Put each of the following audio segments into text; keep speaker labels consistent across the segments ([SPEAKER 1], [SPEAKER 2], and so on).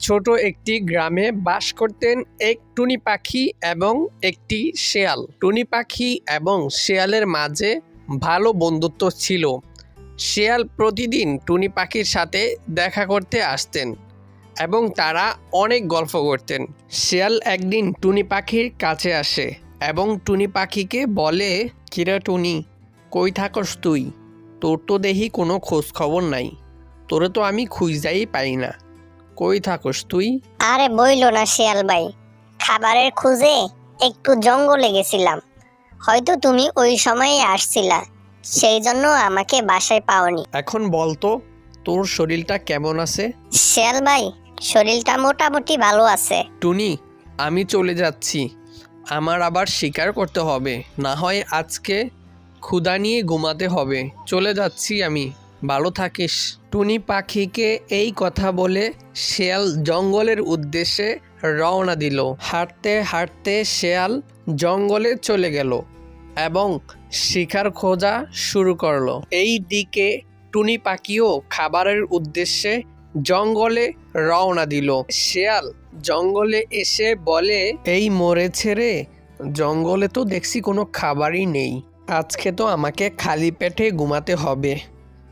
[SPEAKER 1] ছোট একটি গ্রামে বাস করতেন এক টুনি পাখি এবং একটি শেয়াল। টুনি পাখি এবং শেয়ালের মাঝে ভালো বন্ধুত্ব ছিল। শেয়াল প্রতিদিন টুনি পাখির সাথে দেখা করতে আসতেন এবং তারা অনেক গল্প করতেন। শেয়াল একদিন টুনি পাখির কাছে আসে এবং টুনি পাখিকে বলে, কিরা টুনি, কই থাকস তুই? তোর তো দেখি কোনো খোঁজ খবর নাই। তোরে তো আমি খুঁজতেই পাই না। কই থাকস তুই?
[SPEAKER 2] আরে বইলো না শিয়াল ভাই। খাবারের খুঁজে একটু জঙ্গলে গেছিলাম। হয়তো তুমি ওই সময়ে আসছিলা সেই জন্য আমাকে বাসায় পাওনি।
[SPEAKER 1] এখন বলতো তোর শরীরটা কেমন আছে?
[SPEAKER 2] শিয়াল ভাই শরীরটা মোটামুটি ভালো আছে।
[SPEAKER 1] টুনি আমি চলে যাচ্ছি। আমার আবার শিকার করতে হবে না হয় আজকে ক্ষুধা নিয়ে ঘুমাতে হবে। চলে যাচ্ছি আমি। ভালো থাকিস। টুনি পাখিকে এই কথা বলে শেয়াল জঙ্গলের উদ্দেশ্যে রওনা দিল। হাঁটতে হাঁটতে শেয়াল জঙ্গলে চলে গেল এবং শিকার খোঁজা শুরু করল। এই দিকে টুনি পাখিও খাবারের উদ্দেশ্যে জঙ্গলে রওনা দিল। শেয়াল জঙ্গলে এসে বলে, এই মরেছে রে জঙ্গলে তো দেখছি কোনো খাবারই নেই। আজকে তো আমাকে খালি পেটে ঘুমাতে হবে।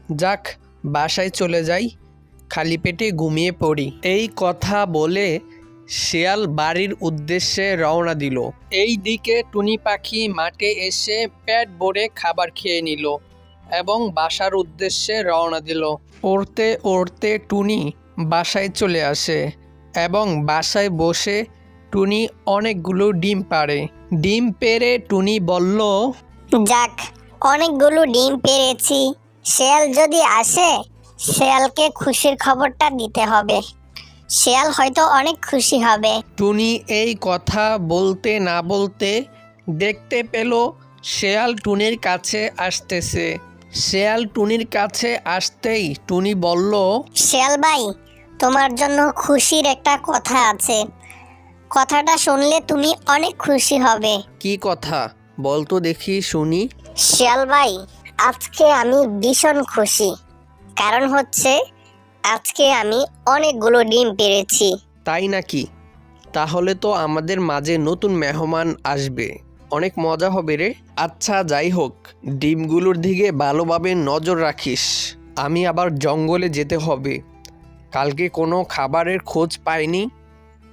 [SPEAKER 1] যাক, বাসায় চলে যাই, খালি পেটে ঘুমিয়ে পড়ি। এই কথা বলে শেয়াল বাড়ির উদ্দেশ্যে রওনা দিল। এই দিকে টুনি পাখি মাঠে এসে পেট ভরে খাবার খেয়ে নিল এবং বাসার উদ্দেশ্যে রওনা দিল। উড়তে উড়তে টুনি বাসায় চলে আসে এবং বাসায় বসে টুনি অনেকগুলো ডিম পাড়ে। ডিম পেড়ে টুনি বলল,
[SPEAKER 2] যাক, অনেকগুলো ডিম পেরেছি শিয়াল যদি আসে শিয়ালকে খুশির খবরটা দিতে হবে। শিয়াল হয়তো অনেক খুশি হবে।
[SPEAKER 1] টুনি এই কথা বলতে না বলতে দেখতে পেল শেয়াল টুনির কাছে আসতেছে। শেয়াল টুনির কাছে আসতেই টুনি বলল
[SPEAKER 2] শিয়াল ভাই তোমার জন্য খুশির একটা কথা আছে। কথাটা শুনলে তুমি অনেক খুশি হবে।
[SPEAKER 1] কি কথা? বলতো দেখি শুনি।
[SPEAKER 2] শিয়াল ভাই আজকে আমি ভীষণ খুশি। কারণ হচ্ছে, আজকে আমি অনেকগুলো ডিম পেরেছি।
[SPEAKER 1] তাই নাকি? তাহলে তো আমাদের মাঝে নতুন মেহমান আসবে। অনেক মজা হবে রে। আচ্ছা যাই হোক, ডিমগুলোর দিকে ভালোভাবে নজর রাখিস। আমি আবার জঙ্গলে যেতে হবে। কালকে কোনো খাবারের খোঁজ পাইনি,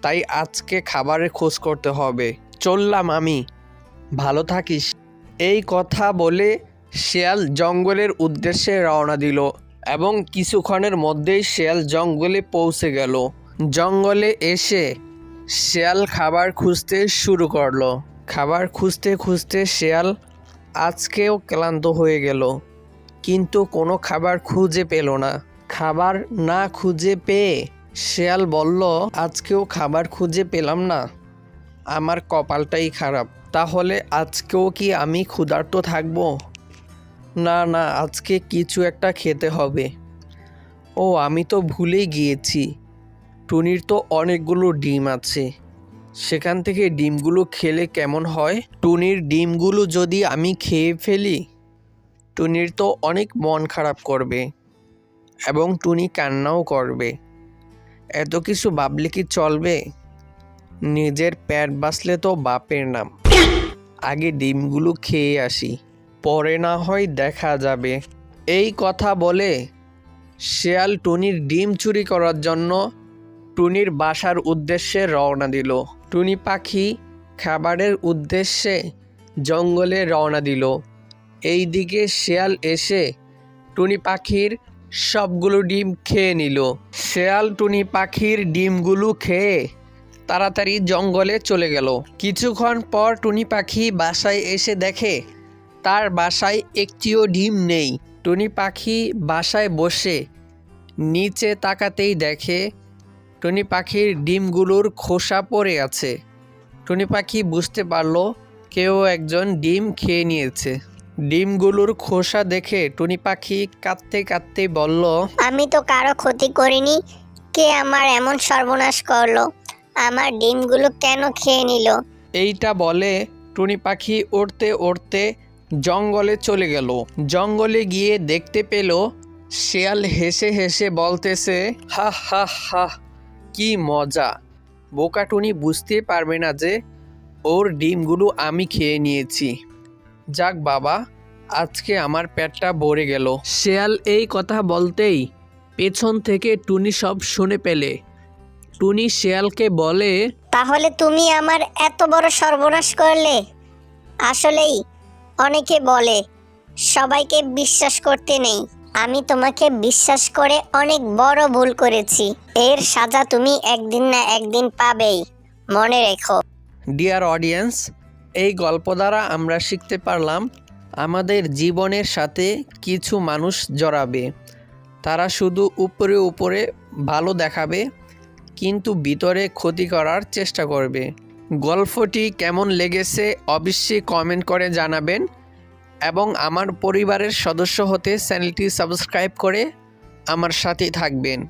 [SPEAKER 1] তাই আজকে খাবারের খোঁজ করতে হবে। চললাম আমি। ভালো থাকিস। এই কথা বলে শেয়াল জঙ্গলের উদ্দেশ্যে রওনা দিল এবং কিছুক্ষণের মধ্যেই শেয়াল জঙ্গলে পৌঁছে গেল। জঙ্গলে এসে শেয়াল খাবার খুঁজতে শুরু করল। খাবার খুঁজতে খুঁজতে শেয়াল আজকেও ক্লান্ত হয়ে গেল, কিন্তু কোনো খাবার খুঁজে পেল না। খাবার না খুঁজে পেয়ে শেয়াল বলল, আজকেও খাবার খুঁজে পেলাম না। আমার কপালটাই খারাপ। তাহলে আজকেও কি আমি ক্ষুধার্ত থাকব? না না, আজকে কিছু একটা খেতে হবে। ও, আমি তো ভুলেই গিয়েছি। টুনির তো অনেকগুলো ডিম আছে। সেখান থেকে ডিমগুলো খেলে কেমন হয়? টুনির ডিমগুলো যদি আমি খেয়ে ফেলি? টুনির তো অনেক মন খারাপ করবে এবং টুনি কান্নাও করবে। এত কিছু ভাবলে কি চলবে? নিজের পেট বাঁচলে তো বাপের নাম। আগে ডিমগুলো খেয়ে আসি। পরে না হয় দেখা যাবে। এই কথা বলে শেয়াল টুনির ডিম চুরি করার জন্য টুনির বাসার উদ্দেশ্যে রওনা দিল। টুনি পাখি খাবারের উদ্দেশ্যে জঙ্গলে রওনা দিল। এই দিকে শেয়াল এসে টুনি পাখির সবগুলো ডিম খেয়ে নিল। শেয়াল টুনি পাখির ডিমগুলো খেয়ে তাড়াতাড়ি জঙ্গলে চলে গেল। কিছুক্ষণ পর টুনি পাখি বাসায় এসে দেখে তার বাসায় একটিও ডিম নেই। টুনি পাখি বাসায় বসে নিচে তাকাতেই দেখে টুনি পাখির ডিমগুলোর খোসা পড়ে আছে। টুনি পাখি বুঝতে পারল কেউ একজন ডিম খেয়ে নিয়েছে। ডিমগুলোর খোসা দেখে টুনি পাখি কাঁদতে কাঁদতে বলল
[SPEAKER 2] আমি তো কারও ক্ষতি করিনি। কে আমার এমন সর্বনাশ করল? আমার ডিমগুলো কেন খেয়ে নিল?
[SPEAKER 1] এইটা বলে টুনি পাখি উড়তে উড়তে জঙ্গলে চলে গেল। জঙ্গলে গিয়ে দেখতে পেল, শেয়াল হেসে হেসে বলতেছে, হা হা হা, কি মজা। বোকা টুনি বুঝতে পারবে না যে ওর ডিমগুলো আমি খেয়ে নিয়েছি। যাক বাবা, আজকে আমার পেটটা ভরে গেল। শেয়াল এই কথা বলতেই পেছন থেকে টুনি সব শুনে পেলে। টুনি শেয়ালকে বলে,
[SPEAKER 2] তাহলে তুমি আমার এত বড় সর্বনাশ করলে? আসলেই অনেকে বলে, সবাইকে বিশ্বাস করতে নেই। আমি তোমাকে বিশ্বাস করে অনেক বড় ভুল করেছি। এর সাজা তুমি একদিন না একদিন পাবেই। মনে রেখো।
[SPEAKER 1] ডিয়ার অডিয়েন্স এই গল্প দ্বারা আমরা শিখতে পারলাম, আমাদের জীবনের সাথে কিছু মানুষ জড়াবে। তারা শুধু উপরে উপরে ভালো দেখাবে, কিন্তু ভিতরে ক্ষতি করার চেষ্টা করবে। গল্পটি কেমন লেগেছে অবশ্যই কমেন্ট করে জানাবেন এবং আমার পরিবারের সদস্য হতে চ্যানেলটি সাবস্ক্রাইব করে আমার সাথে থাকবেন।